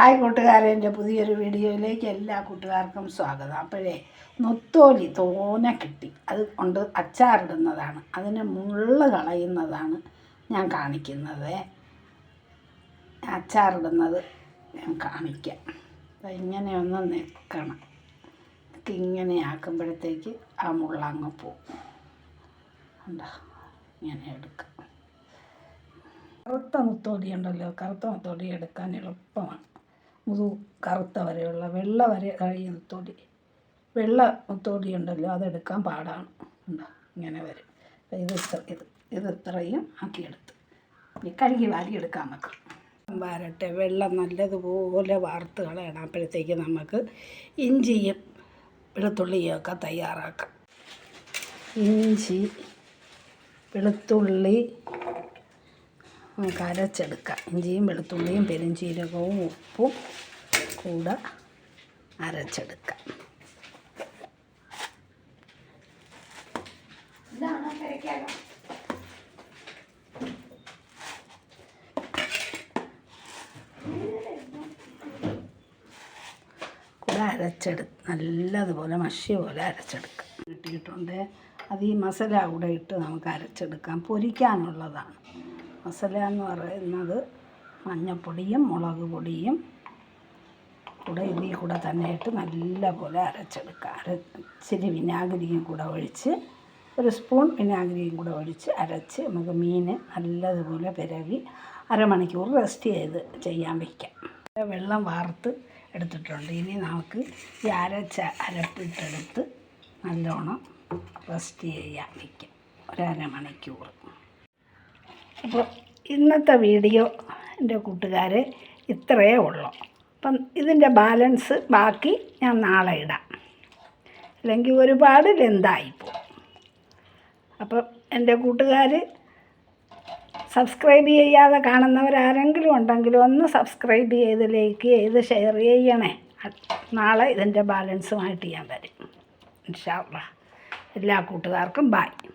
Hi കൂട്ടുകാരെ എന്റെ പുതിയൊരു വീഡിയോയിലേക്ക് എല്ലാ കൂട്ടുകാർക്കും സ്വാഗതം. അപ്പോഴേ നൊത്തോലി തോന കിട്ടി. അത് കൊണ്ട് അച്ചാറിടുന്നതാണ്. അതിന് മുള്ള കളയുന്നതാണ് ഞാൻ കാണിക്കുന്നത്. അച്ചാറിടുന്നത് ഞാൻ കാണിക്കാം. ഇങ്ങനെ ഒന്ന് നിൽക്കണം. ഇങ്ങനെ ആക്കുമ്പോഴത്തേക്ക് ആ മുള്ള അങ്ങ് പോകും. ഉണ്ടോ ഇങ്ങനെ എടുക്കാം. കറുത്ത മുത്തോലി ഉണ്ടല്ലോ. കറുത്ത മുത്തോലി എടുക്കാൻ എളുപ്പമാണ്. മുതു കറുത്ത വരെയുള്ള വെള്ള വരെ കഴിയുന്ന മുത്തോലി വെള്ള മുത്തോലി ഉണ്ടല്ലോ അതെടുക്കാൻ പാടാണ്. ഉണ്ടോ ഇങ്ങനെ വരും. ഇത് ഇത് ഇത് ഇത്രയും ആക്കിയെടുത്ത്. ഇനി കഴുകി വാരി എടുക്കാൻ വെക്കാം. വാരട്ടെ വെള്ളം നല്ലതുപോലെ വാർത്ത് കളയണം അപ്പോഴത്തേക്ക് നമുക്ക് ഇഞ്ചിയും വെളുത്തുള്ളിയും ഒക്കെ തയ്യാറാക്കാം. ഇഞ്ചി വെളുത്തുള്ളി അരച്ചെടുക്കാം ഇഞ്ചിയും വെളുത്തുള്ളിയും പെരുംജീരകവും ഉപ്പും കൂടെ അരച്ചെടുക്കാം കൂടെ അരച്ചെടു നല്ലതുപോലെ മഷി പോലെ അരച്ചെടുക്കാം കിട്ടിയിട്ടുണ്ട് അത് ഈ മസാല കൂടെ ഇട്ട് നമുക്ക് അരച്ചെടുക്കാം. പൊരിക്കാനുള്ളതാണ്. മസാല എന്ന് പറയുന്നത് മഞ്ഞൾപ്പൊടിയും മുളക് പൊടിയും കൂടെ ഇതിൽ കൂടെ തന്നെ ഇട്ട് നല്ലപോലെ അരച്ചെടുക്കുക. അര ഇച്ചിരി വിനാഗിരിയും കൂടെ ഒഴിച്ച് ഒരു സ്പൂൺ വിനാഗിരിയും കൂടെ ഒഴിച്ച് അരച്ച് നമുക്ക് മീൻ നല്ലതുപോലെ പിരവി അരമണിക്കൂർ റെസ്റ്റ് ചെയ്ത് ചെയ്യാൻ വയ്ക്കാം. വെള്ളം വാർത്ത് എടുത്തിട്ടുണ്ട്. ഇനി നമുക്ക് ഈ അരച്ച അരപ്പിട്ടെടുത്ത് നല്ലോണം റെസ്റ്റ് ചെയ്യാൻ വയ്ക്കാം. ഒരമണിക്കൂർ അപ്പോൾ ഇന്നത്തെ വീഡിയോ എന്റെ കൂട്ടുകാരെ ഇത്രയേ ഉള്ളൂ. അപ്പം ഇതിന്റെ ബാലൻസ് ബാക്കി ഞാൻ നാളെ ഇടാം. അല്ലെങ്കിൽ ഒരുപാട് ലെന്തായിപ്പോൾ അപ്പം എന്റെ കൂട്ടുകാർ സബ്സ്ക്രൈബ് ചെയ്യാതെ കാണുന്നവരാരെങ്കിലും ഉണ്ടെങ്കിൽ ഒന്ന് സബ്സ്ക്രൈബ് ചെയ്ത് ലൈക്ക് ചെയ്ത് ഷെയർ ചെയ്യണേ. നാളെ ഇതിന്റെ ബാലൻസുമായിട്ട് ഞാൻ വരും. ഇൻഷാ അള്ളാ. എല്ലാ കൂട്ടുകാർക്കും ബായ്.